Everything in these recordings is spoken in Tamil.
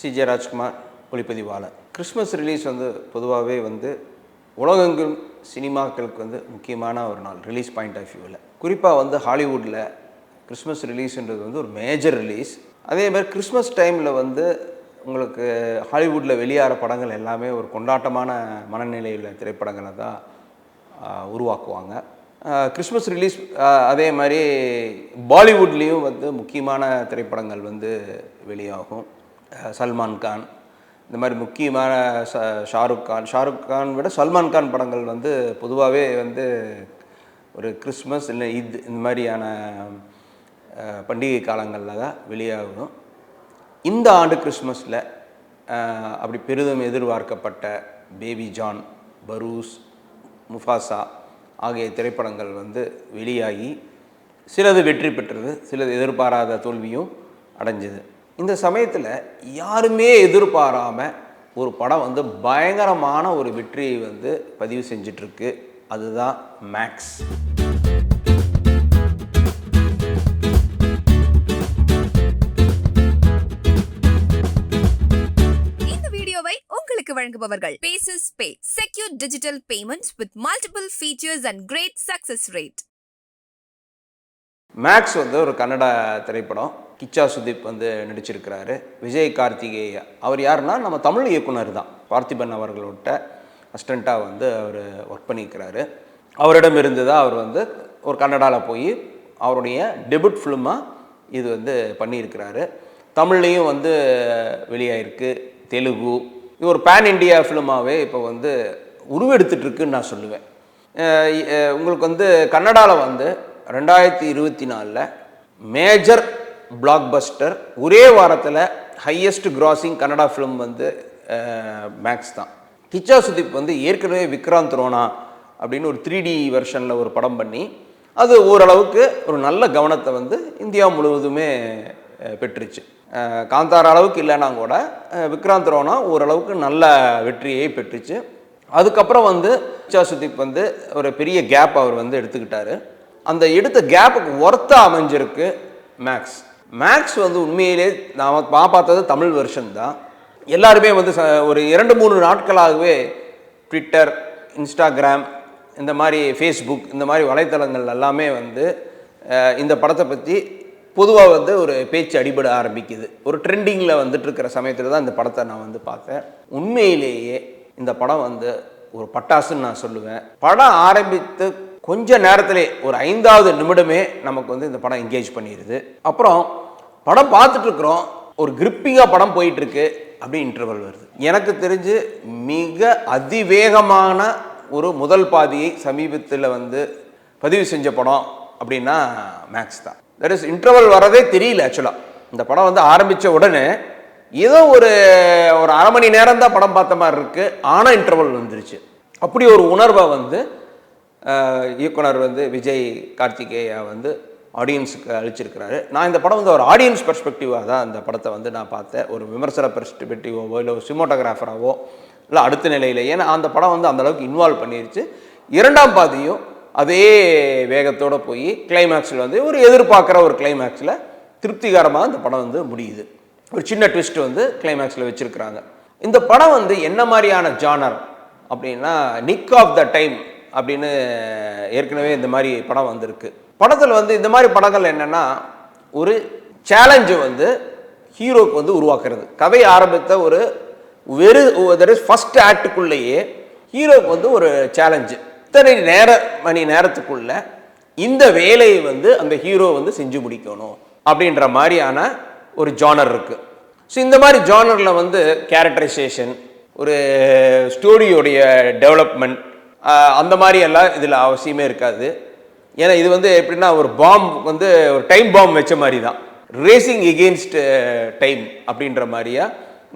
சிஜே ராஜ்குமார் ஒளிப்பதிவாளர். கிறிஸ்மஸ் ரிலீஸ் வந்து பொதுவாகவே வந்து உலகெங்கும் சினிமாக்களுக்கு வந்து முக்கியமான ஒரு நாள் ரிலீஸ் பாயிண்ட் ஆஃப் வியூவில் குறிப்பாக வந்து ஹாலிவுட்டில் கிறிஸ்மஸ் ரிலீஸ்ன்றது வந்து ஒரு மேஜர் ரிலீஸ். அதே மாதிரி கிறிஸ்மஸ் டைமில் வந்து உங்களுக்கு ஹாலிவுட்டில் வெளியாகிற படங்கள் எல்லாமே ஒரு கொண்டாட்டமான மனநிலையில் திரைப்படங்களை தான் உருவாக்குவாங்க. கிறிஸ்மஸ் ரிலீஸ் அதே மாதிரி பாலிவுட்லேயும் வந்து முக்கியமான திரைப்படங்கள் வந்து வெளியாகும். சல்மான் கான். இந்த மாதிரி முக்கியமான ஷாருக் கான். ஷாருக் கான் விட சல்மான் கான் படங்கள் வந்து பொதுவாகவே வந்து ஒரு கிறிஸ்மஸ் இல்லை ஈத் இந்த மாதிரியான பண்டிகை காலங்களில் தான் வெளியாகும். இந்த ஆண்டு கிறிஸ்மஸில் அப்படி பெரிதும் எதிர்பார்க்கப்பட்ட பேபி ஜான் பரூஸ் முஃபாசா ஆகிய திரைப்படங்கள் வந்து வெளியாகி சிலது வெற்றி பெற்றது சிலது எதிர்பாராத தோல்வியும் அடைஞ்சது. இந்த சமயத்தில் யாருமே எதிர்பாராம ஒரு படம் வந்து பயங்கரமான ஒரு வெற்றியை வந்து பதிவு செஞ்சிட்ருக்கு. அதுதான் மேக்ஸ் இந்த வீடியோவை உங்களுக்கு வழங்குபவர்கள் bases pay secure digital payments with multiple features and great success rate Max வந்து ஒரு கன்னட திரைப்படம். கிச்சா சுதீப் வந்து நடிச்சிருக்கிறாரு. விஜய் கார்த்திகேயா. அவர் யாருன்னா நம்ம தமிழ் இயக்குனர் தான். பார்த்திபன் அவர்களோட அசிஸ்டண்ட்டாக வந்து அவர் ஒர்க் பண்ணியிருக்கிறாரு. அவரிடம் இருந்து தான் அவர் வந்து ஒரு கன்னடாவில் போய் அவருடைய டெபுட் ஃபிலிமாக இது வந்து பண்ணியிருக்கிறாரு. தமிழ்லேயும் வந்து வெளியாயிருக்கு. தெலுங்கு. இது ஒரு பேன் இண்டியா ஃபிலிமாகவே இப்போ வந்து உருவெடுத்துட்ருக்குன்னு நான் சொல்லுவேன். உங்களுக்கு வந்து கன்னடாவில் வந்து ரெண்டாயிரத்தி இருபத்தி நாலில் மேஜர் பிளாக்பஸ்டர் ஒரே வாரத்தில் ஹையஸ்ட் கிராசிங் கன்னடா ஃபிலிம் வந்து மேக்ஸ் தான். கிச்சா சுதீப் வந்து ஏற்கனவே விக்ராந்த் ரோனா அப்படின்னு ஒரு த்ரீ டி வெர்ஷனில் ஒரு படம் பண்ணி அது ஓரளவுக்கு ஒரு நல்ல கவனத்தை வந்து இந்தியா முழுவதுமே பெற்றுச்சு. காந்தார அளவுக்கு இல்லைனா கூட விக்ராந்த் ரோனா ஓரளவுக்கு நல்ல வெற்றியை பெற்றுச்சு. அதுக்கப்புறம் வந்து கிச்சா சுதீப் வந்து ஒரு பெரிய கேப் அவர் வந்து எடுத்துக்கிட்டாரு. அந்த எடுத்த கேப்புக்கு ஒர்த்தாக அமைஞ்சிருக்கு மேக்ஸ் மேக்ஸ் வந்து உண்மையிலே நான் நான் பார்த்தது தமிழ் வெர்ஷன் தான். எல்லாருமே வந்து ச- ஒரு இரண்டு மூணு நாட்களாகவே ட்விட்டர் இன்ஸ்டாகிராம் இந்த மாதிரி ஃபேஸ்புக் இந்த மாதிரி வலைத்தளங்கள் எல்லாமே வந்து இந்த படத்தை பற்றி பொதுவாக வந்து ஒரு பேச்சு அடிபட ஆரம்பிக்குது. ஒரு ட்ரெண்டிங்கில் வந்துட்டுருக்கிற சமயத்தில் தான் இந்த படத்தை நான் வந்து பார்த்தேன். உண்மையிலேயே இந்த படம் வந்து ஒரு பட்டாசுன்னு நான் சொல்லுவேன். படம் ஆரம்பித்து கொஞ்ச நேரத்திலே ஒரு ஐந்தாவது நிமிடமே நமக்கு வந்து இந்த படம் என்கேஜ் பண்ணிடுது அப்புறம் படம் பார்த்துட்ருக்குறோம் ஒரு கிரிப்பிங்காக படம் போயிட்டுருக்கு அப்படி இன்டர்வல் வருது. எனக்கு தெரிஞ்சு மிக அதிவேகமான ஒரு முதல் பாதியை சமீபத்தில் வந்து பதிவு செஞ்ச படம் அப்படின்னா மேக்ஸ் தான். தட் இஸ் இன்டர்வல் வரதே தெரியல ஆக்சுவலாக இந்த படம் வந்து ஆரம்பித்த உடனே ஏதோ ஒரு ஒரு அரை மணி நேரம் தான் படம் பார்த்த மாதிரி இருக்குது ஆனால் இன்டர்வல் வந்துருச்சு. அப்படி ஒரு உணர்வை வந்து இயக்குனர் வந்து விஜய் கார்த்திகேயா வந்து ஆடியன்ஸுக்கு அழிச்சிருக்கிறாரு நான் இந்த படம் வந்து ஒரு ஆடியன்ஸ் பெர்ஸ்பெக்டிவாக தான் இந்த படத்தை வந்து நான் பார்த்தேன். ஒரு விமர்சன பெர்ஸ்பெக்டிவாவோ இல்லை ஒரு சிமோட்டோகிராஃபராகவோ இல்லை அடுத்த நிலையில். ஏன்னா அந்த படம் வந்து அந்த அளவுக்கு இன்வால்வ் பண்ணிருச்சு. இரண்டாம் பாதியும் அதே வேகத்தோடு போய் கிளைமேக்ஸில் வந்து ஒரு எதிர்பார்க்குற ஒரு கிளைமேக்ஸில் திருப்திகரமாக இந்த படம் வந்து முடியுது. ஒரு சின்ன ட்விஸ்ட் வந்து கிளைமேக்ஸில் வச்சுருக்கிறாங்க. இந்த படம் வந்து என்ன மாதிரியான ஜானர் அப்படின்னா நிக் ஆஃப் த டைம் அப்படின்னு ஏற்கனவே இந்த மாதிரி படம் வந்திருக்கு. படத்தில் வந்து இந்த மாதிரி படங்கள் என்னென்னா ஒரு சேலஞ்சு வந்து ஹீரோக்கு வந்து உருவாக்குறது. கதை ஆரம்பித்த ஒரு வெறு தட் இஸ் ஃபஸ்ட் ஆக்டுக்குள்ளேயே ஹீரோக்கு வந்து ஒரு சேலஞ்சு இத்தனை நேர மணி நேரத்துக்குள்ள இந்த வேலையை வந்து அந்த ஹீரோ வந்து செஞ்சு முடிக்கணும் அப்படின்ற மாதிரியான ஒரு ஜானர் இருக்குது ஸோ இந்த மாதிரி ஜானரில் வந்து கேரக்டரைசேஷன் ஒரு ஸ்டோரியோடைய டெவலப்மெண்ட் அந்த மாதிரி எல்லாம் இதில் அவசியமே இருக்காது. ஏன்னா இது வந்து எப்படின்னா ஒரு பாம் வந்து ஒரு டைம் பாம் வச்ச மாதிரி தான் ரேசிங் எகெயின்ஸ்ட் டைம் அப்படின்ற மாதிரியா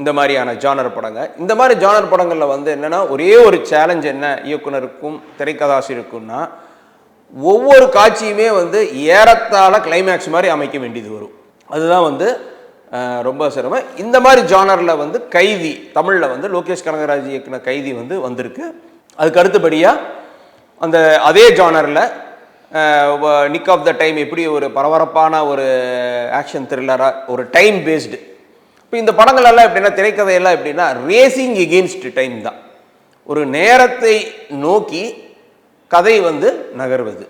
இந்த மாதிரியான ஜானர் படங்க. இந்த மாதிரி ஜானர் படங்களில் வந்து என்னென்னா ஒரே ஒரு சேலஞ்ச் என்ன இயக்குனருக்கும் திரைக்கதாசிரியருக்கும்னா ஒவ்வொரு காட்சியுமே வந்து ஏறத்தாழ கிளைமேக்ஸ் மாதிரி அமைக்க வேண்டியது வரும். அதுதான் வந்து ரொம்ப சிரமம். இந்த மாதிரி ஜானரில் வந்து கைதி தமிழில் வந்து லோகேஷ் கனகராஜ் இயக்குன கைதி வந்து வந்திருக்கு. அதுக்கு அடுத்தபடியாக அந்த அதே ஜானரில் நிக் ஆஃப் த டைம் எப்படி ஒரு பரபரப்பான ஒரு ஆக்ஷன் த்ரில்லராக ஒரு டைம் பேஸ்டு இப்போ இந்த படங்களெல்லாம் எப்படின்னா திரைக்கதையெல்லாம் எப்படின்னா ரேசிங் எகெயின்ஸ்ட் டைம் தான். ஒரு நேரத்தை நோக்கி கதை வந்து நகர்வது.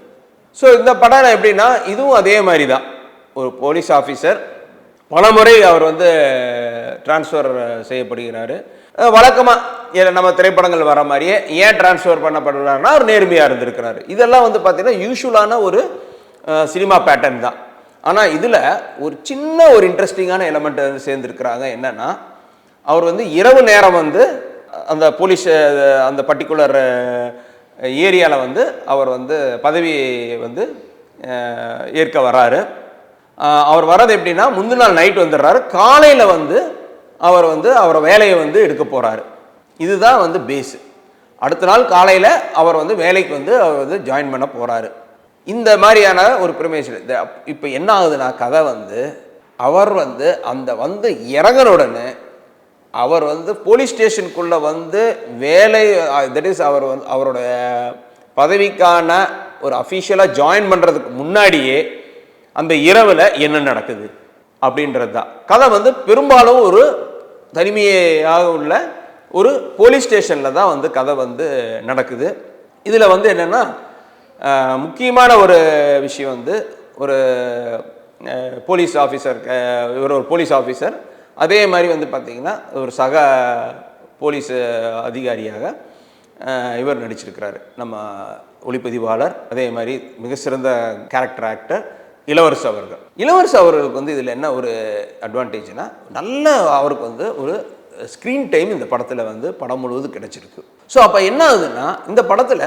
ஸோ இந்த படம் எப்படின்னா இதுவும் அதே மாதிரி தான். ஒரு போலீஸ் ஆஃபீஸர் பலமுறை அவர் வந்து டிரான்ஸ்ஃபர் செய்யப்படுகிறாரு. வழக்கமாக நம்ம திரைப்படங்கள் வர மாதிரியே ஏன் டிரான்ஸ்ஃபர் பண்ணப்படுறாருன்னா அவர் நேர்மையாக இருந்திருக்கிறாரு. இதெல்லாம் வந்து பார்த்தீங்கன்னா யூஷுவலான ஒரு சினிமா பேட்டர்ன் தான். ஆனால் இதில் ஒரு சின்ன ஒரு இன்ட்ரெஸ்டிங்கான எலமெண்ட் சேர்ந்துருக்கிறாங்க. என்னன்னா அவர் வந்து இரவு நேரம் வந்து அந்த போலீஸ் அந்த பர்டிகுலர் ஏரியாவில் வந்து அவர் வந்து பதவி வந்து ஏற்க வராரு அவர் வர்றது எப்படின்னா முந்தின நாள் நைட் வந்துடுறாரு. காலையில் வந்து அவர் வந்து அவர் வேலையை வந்து எடுக்க போகிறாரு இதுதான் வந்து பேஸு அடுத்த நாள் காலையில் அவர் வந்து வேலைக்கு வந்து அவர் வந்து ஜாயின் பண்ண போகிறாரு இந்த மாதிரியான ஒரு பிரமேஷன் இப்போ என்ன ஆகுதுன்னா கதை வந்து அவர் வந்து அந்த வந்து இறங்குன உடனே அவர் வந்து போலீஸ் ஸ்டேஷனுக்குள்ளே வந்து வேலை தட் இஸ் அவர் வந்து அவரோட பதவிக்கான ஒரு அஃபிஷியலாக ஜாயின் பண்ணுறதுக்கு முன்னாடியே அந்த இரவில் என்ன நடக்குது? அப்படின்றது. தான் கதை வந்து பெரும்பாலும் ஒரு தனிமையாக உள்ள ஒரு போலீஸ் ஸ்டேஷனில் தான் வந்து கதை வந்து நடக்குது. இதில் வந்து என்னென்னா முக்கியமான ஒரு விஷயம் வந்து ஒரு போலீஸ் ஆஃபீஸர் இவர் ஒரு போலீஸ் ஆஃபீஸர் அதே மாதிரி வந்து பார்த்திங்கன்னா ஒரு சக போலீஸ் அதிகாரியாக இவர் நடிச்சிருக்கிறாரு. நம்ம ஒளிப்பதிவாளர் அதே மாதிரி மிக சிறந்த கேரக்டர் ஆக்டர் இளவரசு அவர்கள். இளவரசு அவர்களுக்கு வந்து இதில் என்ன ஒரு அட்வான்டேஜ்னா நல்ல அவருக்கு வந்து ஒரு ஸ்க்ரீன் டைம் இந்த படத்தில் வந்து படம் முழுவதும் கிடைச்சிருக்கு. ஸோ அப்போ என்ன ஆகுதுன்னா இந்த படத்தில்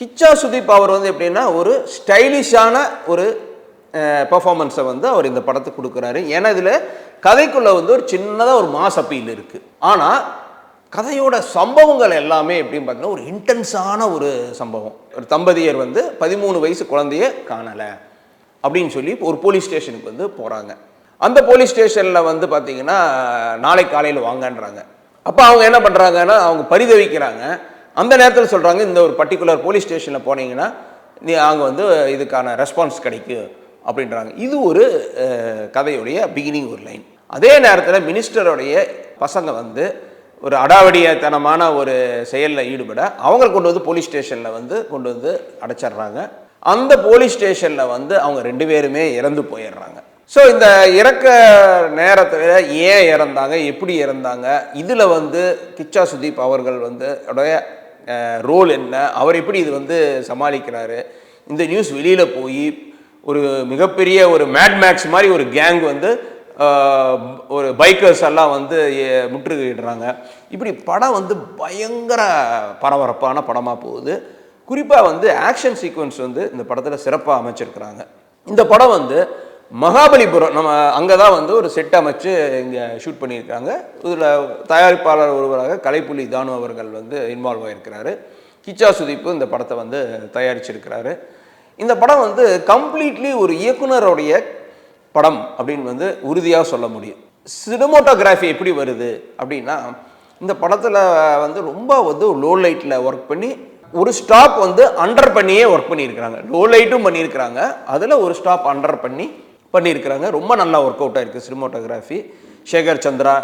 கிச்சா சுதீப் அவர் வந்து எப்படின்னா ஒரு ஸ்டைலிஷான ஒரு பர்ஃபார்மன்ஸை வந்து அவர் இந்த படத்துக்கு கொடுக்குறாரு. ஏன்னா இதில் கதைக்குள்ளே வந்து ஒரு சின்னதாக ஒரு மாஸ் அப்பீல் இருக்குது ஆனால் கதையோட சம்பவங்கள் எல்லாமே எப்படின்னு பார்த்தீங்கன்னா ஒரு இன்டென்ஸான ஒரு சம்பவம். ஒரு தம்பதியர் வந்து பதிமூணு வயசு குழந்தைய காணலை. அப்படின்னு சொல்லி ஒரு போலீஸ் ஸ்டேஷனுக்கு வந்து போகிறாங்க அந்த போலீஸ் ஸ்டேஷனில் வந்து பார்த்தீங்கன்னா நாளை காலையில் வாங்கன்றாங்க. அப்போ அவங்க என்ன பண்ணுறாங்கன்னா அவங்க பரிதவிக்கிறாங்க. அந்த நேரத்தில் சொல்கிறாங்க இந்த ஒரு பர்டிகுலர் போலீஸ் ஸ்டேஷனில் போனீங்கன்னா நீ அங்கே வந்து இதுக்கான ரெஸ்பான்ஸ் கிடைக்கும் அப்படின்றாங்க. இது ஒரு கதையுடைய பிகினிங் ஒரு லைன் அதே நேரத்தில் மினிஸ்டருடைய பசங்க வந்து ஒரு அடாவடியத்தனமான ஒரு செயலில் ஈடுபட அவங்களை கொண்டு வந்து போலீஸ் ஸ்டேஷனில் வந்து கொண்டு வந்து அடைச்சிடுறாங்க. அந்த போலீஸ் ஸ்டேஷனில் வந்து அவங்க ரெண்டு பேருமே இறந்து போயிடுறாங்க. ஸோ இந்த இறக்க நேரத்தில் ஏன் இறந்தாங்க? எப்படி இறந்தாங்க? இதில் வந்து கிச்சா சுதீப் அவர்கள் வந்து உடைய ரோல் என்ன? அவர் எப்படி இது வந்து சமாளிக்கிறாரு? இந்த நியூஸ் வெளியில் போய் ஒரு மிகப்பெரிய ஒரு மேட் மேக்ஸ் மாதிரி ஒரு கேங் வந்து ஒரு பைக்கர்ஸ் எல்லாம் வந்து முற்றுகையிடுறாங்க. இப்படி படம் வந்து பயங்கர பரபரப்பான படமாக போகுது. குறிப்பாக வந்து ஆக்ஷன் சீக்வன்ஸ் வந்து இந்த படத்தில் சிறப்பாக அமைச்சிருக்கிறாங்க. இந்த படம் வந்து மகாபலிபுரம் நம்ம அங்கே தான் வந்து ஒரு செட் அமைச்சு இங்கே ஷூட் பண்ணியிருக்காங்க. இதில் தயாரிப்பாளர் ஒருவராக கலைப்புலி தானு அவர்கள் வந்து இன்வால்வ் ஆகிருக்கிறாரு கிச்சா சுதீப்பு இந்த படத்தை வந்து தயாரிச்சிருக்கிறாரு. இந்த படம் வந்து கம்ப்ளீட்லி ஒரு இயக்குனருடைய படம் அப்படின்னு வந்து உறுதியாக சொல்ல முடியும். சினிமோட்டோகிராஃபி எப்படி வருது அப்படின்னா இந்த படத்தில் வந்து ரொம்ப வந்து லோ லைட்டில் ஒர்க் பண்ணி ஒரு ஸ்டாப் வந்து அண்டர் பண்ணியே ஒர்க் பண்ணியிருக்கிறாங்க. லோ லைட்டும் பண்ணியிருக்கிறாங்க. அதில் ஒரு ஸ்டாப் அண்டர் பண்ணி பண்ணியிருக்கிறாங்க. ரொம்ப நல்லா ஒர்க் அவுட் ஆயிருக்கு சினிமோட்டோகிராஃபி சேகர் சந்திரா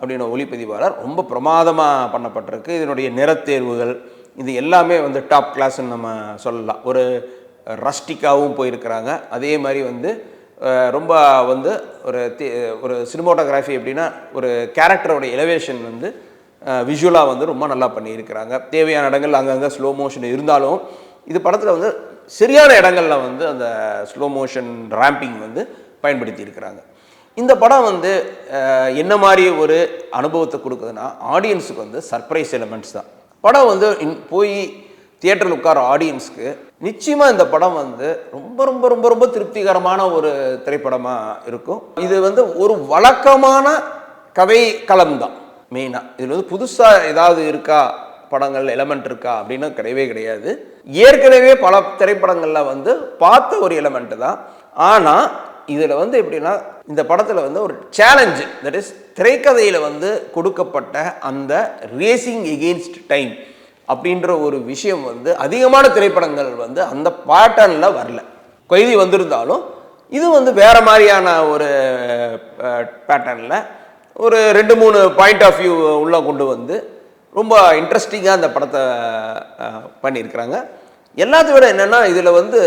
அப்படின்ற ஒளிப்பதிவாளர் ரொம்ப பிரமாதமாக பண்ணப்பட்டிருக்கு. இதனுடைய நிறத்தேர்வுகள் இது எல்லாமே வந்து டாப் கிளாஸ்ன்னு நம்ம சொல்லலாம். ஒரு ரஸ்டிக்காகவும் போயிருக்கிறாங்க. அதே மாதிரி வந்து ரொம்ப வந்து ஒரு ஒரு சினிமோட்டோகிராஃபி எப்படின்னா ஒரு கேரக்டரோட எலவேஷன் வந்து விஷுவலாக வந்து ரொம்ப நல்லா பண்ணியிருக்கிறாங்க. தேவையான இடங்கள் அங்கங்கே ஸ்லோ மோஷன் இருந்தாலும் இது படத்தில் வந்து சரியான இடங்களில் வந்து அந்த ஸ்லோ மோஷன் ரேம்பிங் வந்து பயன்படுத்தி இருக்கிறாங்க இந்த படம் வந்து என்ன மாதிரி ஒரு அனுபவத்தை கொடுக்குதுன்னா ஆடியன்ஸுக்கு வந்து சர்ப்ரைஸ் எலிமெண்ட்ஸ் தான். படம் வந்து இன் போய் தியேட்டரில் உட்கார ஆடியன்ஸ்க்கு நிச்சயமாக இந்த படம் வந்து ரொம்ப ரொம்ப ரொம்ப ரொம்ப திருப்திகரமான ஒரு திரைப்படமாக இருக்கும். இது வந்து ஒரு வழக்கமான கதை களம் தான். மெயினாக இதில் வந்து புதுசாக ஏதாவது இருக்கா? படங்கள் எலமெண்ட் இருக்கா? அப்படின்னு கிடையவே கிடையாது. ஏற்கனவே பல திரைப்படங்களில் வந்து பார்த்த ஒரு எலமெண்ட்டு தான். ஆனால் இதில் வந்து எப்படின்னா இந்த படத்தில் வந்து ஒரு சேலஞ்சு தட் இஸ் திரைக்கதையில் வந்து கொடுக்கப்பட்ட அந்த ரேசிங் எகெயின்ஸ்ட் டைம் அப்படின்ற ஒரு விஷயம் வந்து அதிகமான திரைப்படங்கள் வந்து அந்த பேட்டர்னில் வரல. கைதி வந்திருந்தாலும் இது வந்து வேறு மாதிரியான ஒரு பேட்டர்னில் ஒரு ரெண்டு மூணு பாயிண்ட் ஆஃப் வியூ உள்ளே கொண்டு வந்து ரொம்ப இன்ட்ரெஸ்டிங்காக அந்த படத்தை பண்ணியிருக்கிறாங்க. எல்லாத்தை விட என்னென்னா இதில் வந்து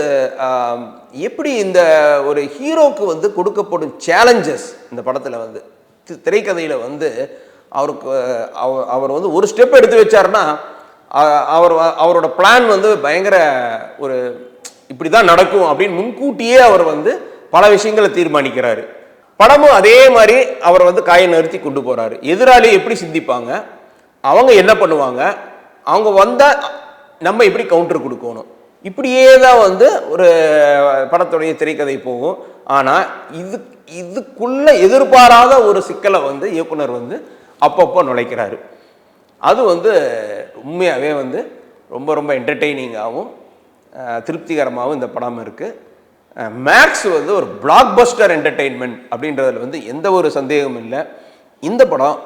எப்படி இந்த ஒரு ஹீரோக்கு வந்து கொடுக்கப்படும் சேலஞ்சஸ் இந்த படத்தில் வந்து திரைக்கதையில் வந்து அவருக்கு அவர் அவர் வந்து ஒரு ஸ்டெப் எடுத்து வச்சாருன்னா அவர் அவரோட பிளான் வந்து பயங்கர ஒரு இப்படி தான் நடக்கும் அப்படின்னு முன்கூட்டியே அவர் வந்து பல விஷயங்களை தீர்மானிக்கிறாரு. படமும் அதே மாதிரி அவர் வந்து காயை நிறுத்தி கொண்டு போகிறாரு எதிராளி எப்படி சிந்திப்பாங்க? அவங்க என்ன பண்ணுவாங்க? அவங்க வந்தால் நம்ம எப்படி கவுண்டர் கொடுக்கணும்? இப்படியே தான் வந்து ஒரு படத்துடைய திரைக்கதை போகும். ஆனால் இது இதுக்குள்ள எதிர்பாராத ஒரு சிக்கலை வந்து இயக்குனர் வந்து அப்பப்போ நுழைக்கிறாரு. அது வந்து உண்மையாகவே வந்து ரொம்ப ரொம்ப என்டர்டெய்னிங்காகவும் திருப்திகரமாகவும் இந்த படம் இருக்குது மேக்ஸ் வந்து ஒரு பிளாக் பஸ்டர் என்டர்டெயின்மெண்ட் அப்படின்றதுல வந்து எந்த ஒரு சந்தேகமும் இல்லை. இந்த படம்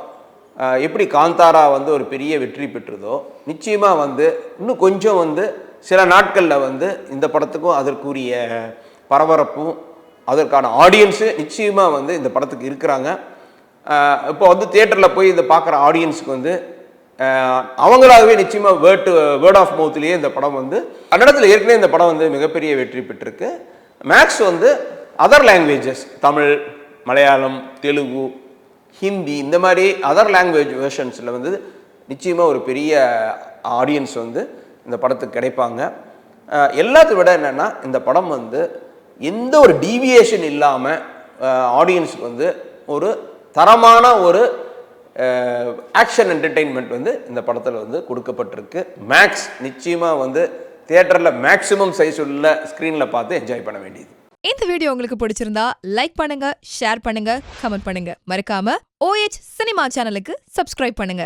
எப்படி காந்தாரா வந்து ஒரு பெரிய வெற்றி பெற்றதோ நிச்சயமாக வந்து இன்னும் கொஞ்சம் வந்து சில நாட்களில் வந்து இந்த படத்துக்கும் அதற்குரிய பரபரப்பும் அதற்கான ஆடியன்ஸு நிச்சயமாக வந்து இந்த படத்துக்கு இருக்கிறாங்க. இப்போ வந்து தியேட்டரில் போய் இதை பார்க்குற ஆடியன்ஸுக்கு வந்து அவங்களாகவே நிச்சயமாக வேர்ட் வேர்ட் ஆஃப் மவுத்லேயே இந்த படம் வந்து கன்னடத்தில் ஏற்கனவே இந்த படம் வந்து மிகப்பெரிய வெற்றி பெற்றிருக்கு. மேக்ஸ் வந்து அதர் லாங்குவேஜஸ் தமிழ் மலையாளம் தெலுங்கு ஹிந்தி இந்த மாதிரி அதர் லாங்குவேஜ் வேர்ஷன்ஸில் வந்து நிச்சயமாக ஒரு பெரிய ஆடியன்ஸ் வந்து இந்த படத்துக்கு கிடைப்பாங்க. எல்லாத்தை விட என்னென்னா இந்த படம் வந்து எந்த ஒரு டீவியேஷன் இல்லாமல் ஆடியன்ஸுக்கு வந்து ஒரு தரமான ஒரு ஆக்ஷன் என்டர்டெயின்மெண்ட் வந்து இந்த படத்தில் வந்து கொடுக்கப்பட்டிருக்கு. மேக்ஸ் நிச்சயமாக வந்து தியேட்டரில் மேக்ஸிமம் சைஸ் உள்ள ஸ்க்ரீனில் பார்த்து என்ஜாய் பண்ண வேண்டியது. இந்த வீடியோ உங்களுக்கு பிடிச்சிருந்தா லைக் பண்ணுங்க ஷேர் பண்ணுங்க கமெண்ட் பண்ணுங்க. மறக்காம ஓஎச் சினிமா சேனலுக்கு சப்ஸ்கிரைப் பண்ணுங்க.